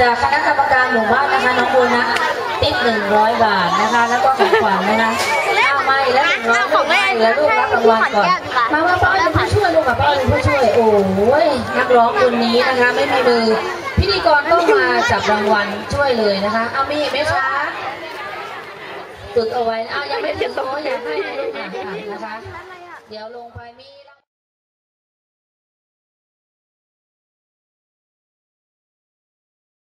จากคณะกรรมการหมู่บ้านนะคะน้องบุญนะติ๊กหนึ่งร้อยบาทนะคะ แล้วก็ของขวัญนะคะเอามาอีกแล้วหนึ่งร้อยลูกมาอีกแล้วลูกรับรางวัลก่อนมาว่าป้าเป็นผู้ช่วยลูกกับป้าเป็นผู้ช่วยโอ้ยนักร้องคนนี้นะคะไม่มีมือพิธีกรต้องมาจับรางวัลช่วยเลยนะคะ เอามีไหมคะฝึกเอาไว้เอายังไม่ถึงโอ้ยอยากให้ลูกอ่านนะคะ เดี๋ยวลงไปมี